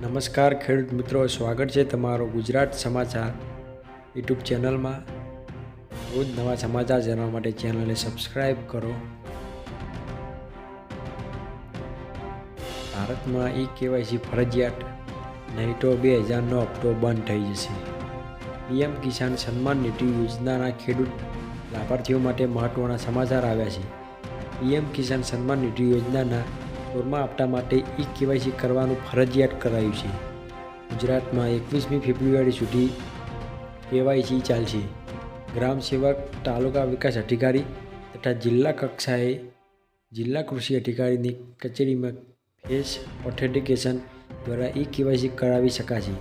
નમસ્કાર ખેડૂત મિત્રો, સ્વાગત છે તમારો ગુજરાત સમાચાર યુટ્યુબ ચેનલમાં. રોજ નવા સમાચાર જાણવા માટે ચેનલને સબસ્ક્રાઈબ કરો. ભારતમાં ઈ કેવાયસી ફરજિયાત. નહીં તો બે હજારનો હપ્તો બંધ થઈ જશે. પીએમ કિસાન સન્માન નિધિ યોજનાના ખેડૂત લાભાર્થીઓ માટે મહત્ત્વના સમાચાર આવ્યા છે. પીએમ કિસાન સન્માન નિધિ યોજનાના સોળમા આપતા માટે ઈ કેવાયસી કરવાનું ફરજિયાત કરાયું છે. ગુજરાતમાં એકવીસમી ફેબ્રુઆરી સુધી કેવાયસી ચાલશે. ગ્રામ સેવક, તાલુકા વિકાસ અધિકારી તથા જિલ્લા કક્ષાએ જિલ્લા કૃષિ અધિકારીની કચેરીમાં ફેસ ઓથેન્ટિકેશન દ્વારા ઈ કેવાયસી કરાવી શકાશે.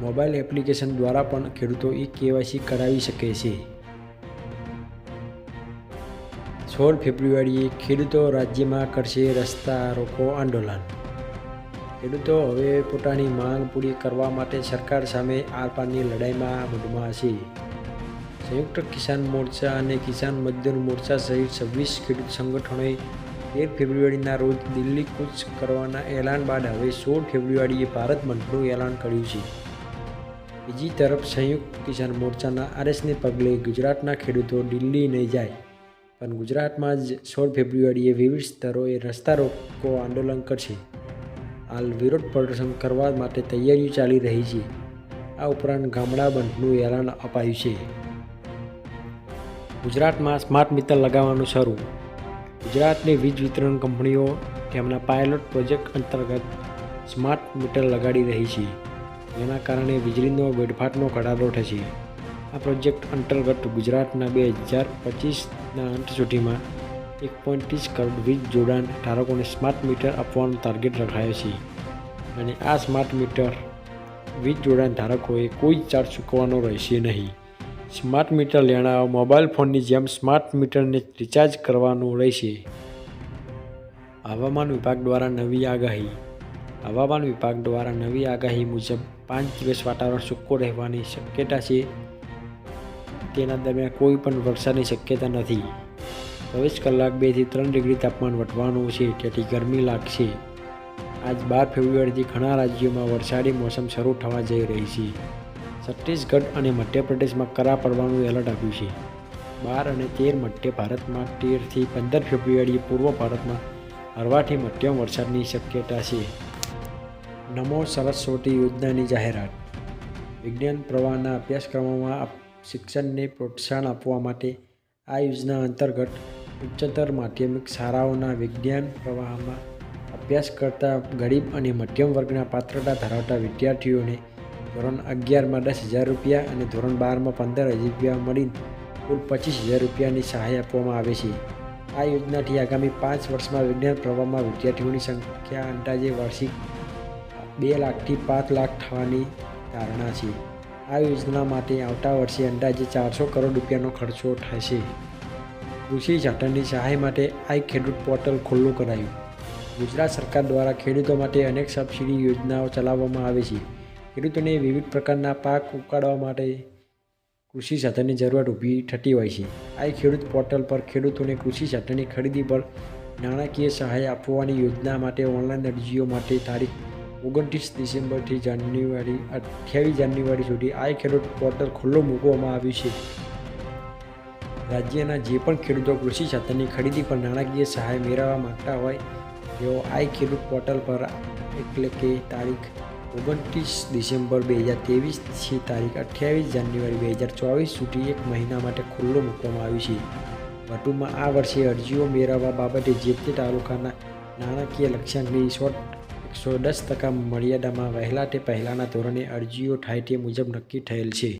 મોબાઈલ એપ્લિકેશન દ્વારા પણ ખેડૂતો ઈ કેવાયસી કરાવી શકે છે. સોળ ફેબ્રુઆરીએ ખેડૂતો રાજ્યમાં કરશે રસ્તા રોકો આંદોલન. ખેડૂતો હવે પોતાની માંગ પૂરી કરવા માટે સરકાર સામે આરપારની લડાઈમાં મૂડમાં છે સંયુક્ત કિસાન મોરચા અને કિસાન મજદૂર મોરચા સહિત છવ્વીસ ખેડૂત સંગઠનોએ તેર ફેબ્રુઆરીના રોજ દિલ્હી કૂચ કરવાના એલાન બાદ હવે સોળ ફેબ્રુઆરીએ ભારત બંધનું એલાન કર્યું છે. બીજી તરફ સંયુક્ત કિસાન મોરચાના આરએસને પગલે ગુજરાતના ખેડૂતો દિલ્હી નહીં જાય. પણ ગુજરાતમાં જ સોળ ફેબ્રુઆરીએ વિવિધ સ્તરોએ રસ્તા રોકો આંદોલન કરશે. હાલ વિરોધ પ્રદર્શન કરવા માટે તૈયારીઓ ચાલી રહી છે. આ ઉપરાંત ગામડા બંધનું એલાન અપાયું છે. ગુજરાતમાં સ્માર્ટ મીટર લગાવવાનું શરૂ. ગુજરાતની વીજ વિતરણ કંપનીઓ તેમના પાયલોટ પ્રોજેક્ટ અંતર્ગત સ્માર્ટ મીટર લગાડી રહી છે. જેના કારણે વીજળીનો વેડફાટનો ઘટાડો થશે. આ પ્રોજેક્ટ અંતર્ગત ગુજરાતના બે હજાર પચીસના અંત સુધીમાં એક પોઈન્ટ ત્રીસ કરોડ વીજ જોડાણ ધારકોને સ્માર્ટ મીટર આપવાનો ટાર્ગેટ રખાયો છે. અને આ સ્માર્ટ મીટર વીજ જોડાણ ધારકોએ કોઈ ચાર્જ ચૂકવવાનો રહેશે નહીં. સ્માર્ટ મીટર લેણા મોબાઈલ ફોનની જેમ સ્માર્ટ મીટરને રિચાર્જ કરવાનું રહેશે. હવામાન વિભાગ દ્વારા નવી આગાહી. હવામાન વિભાગ દ્વારા નવી આગાહી મુજબ પાંચ દિવસ વાતાવરણ સૂકો રહેવાની શક્યતા છે. તેના દરમિયાન કોઈ પણ વરસાદની શક્યતા નથી. ચોવીસ કલાક બેથી ત્રણ ડિગ્રી તાપમાન વધવાનું છે, તેથી ગરમી લાગશે. આજ બાર ફેબ્રુઆરીથી ઘણા રાજ્યોમાં વરસાદી મોસમ શરૂ થવા જઈ રહી છે. છત્તીસગઢ અને મધ્યપ્રદેશમાં કરા પડવાનું એલર્ટ આપ્યું છે. બાર અને તેર મધ્ય ભારતમાં તેરથી પંદર ફેબ્રુઆરીએ પૂર્વ ભારતમાં હળવાથી મધ્યમ વરસાદની શક્યતા છે. નમો સરસ્વતી યોજનાની જાહેરાત. વિજ્ઞાન પ્રવાહના અભ્યાસક્રમોમાં શિક્ષણને પ્રોત્સાહન આપવા માટે આ યોજના અંતર્ગત ઉચ્ચતર માધ્યમિક શાળાઓના વિજ્ઞાન પ્રવાહમાં અભ્યાસ કરતા ગરીબ અને મધ્યમ વર્ગના પાત્રતા ધરાવતા વિદ્યાર્થીઓને ધોરણ અગિયારમાં દસ હજાર રૂપિયા અને ધોરણ બારમાં પંદર હજાર રૂપિયા મળીને કુલ પચીસ હજાર રૂપિયાની સહાય આપવામાં આવે છે. આ યોજનાથી આગામી પાંચ વર્ષમાં વિજ્ઞાન પ્રવાહમાં વિદ્યાર્થીઓની સંખ્યા અંદાજે વાર્ષિક બે લાખથી પાંચ લાખ થવાની ધારણા છે. આ યોજના માટે આવતા વર્ષે અંદાજે ચારસો કરોડ રૂપિયાનો ખર્ચો થશે. કૃષિ સાધનની સહાય માટે આ ખેડૂત પોર્ટલ ખુલ્લું કરાયું. ગુજરાત સરકાર દ્વારા ખેડૂતો માટે અનેક સબસિડી યોજનાઓ ચલાવવામાં આવે છે. ખેડૂતોને વિવિધ પ્રકારના પાક ઉકાળવા માટે કૃષિ સાધનની જરૂરિયાત ઊભી થતી હોય છે. આ ખેડૂત પોર્ટલ પર ખેડૂતોને કૃષિ સાધનની ખરીદી પર નાણાકીય સહાય આપવાની યોજના માટે ઓનલાઈન અરજીઓ માટે તારીખ ઓગણત્રીસ ડિસેમ્બરથી જાન્યુઆરી, અઠ્યાવીસ જાન્યુઆરી સુધી આ ખેડૂત પોર્ટલ ખુલ્લો મૂકવામાં આવ્યું છે. રાજ્યના જે પણ ખેડૂતો કૃષિ સાધનની ખરીદી પર નાણાકીય સહાય મેળવવા માગતા હોય, તેઓ આ ખેડૂત પોર્ટલ પર એટલે કે તારીખ ઓગણત્રીસ ડિસેમ્બર બે હજાર ત્રેવીસથી તારીખ અઠ્યાવીસ જાન્યુઆરી બે હજાર ચોવીસ સુધી એક મહિના માટે ખુલ્લો મૂકવામાં આવ્યું છે. વધુમાં આ વર્ષે અરજીઓ મેળવવા બાબતે જે તે તાલુકાના નાણાકીય લક્ષ્યાંકની સો એકસો દસ ટકા મર્યાદામાં વહેલા તે પહેલાંના ધોરણે અરજીઓ થાય તે મુજબ નક્કી થયેલ છે.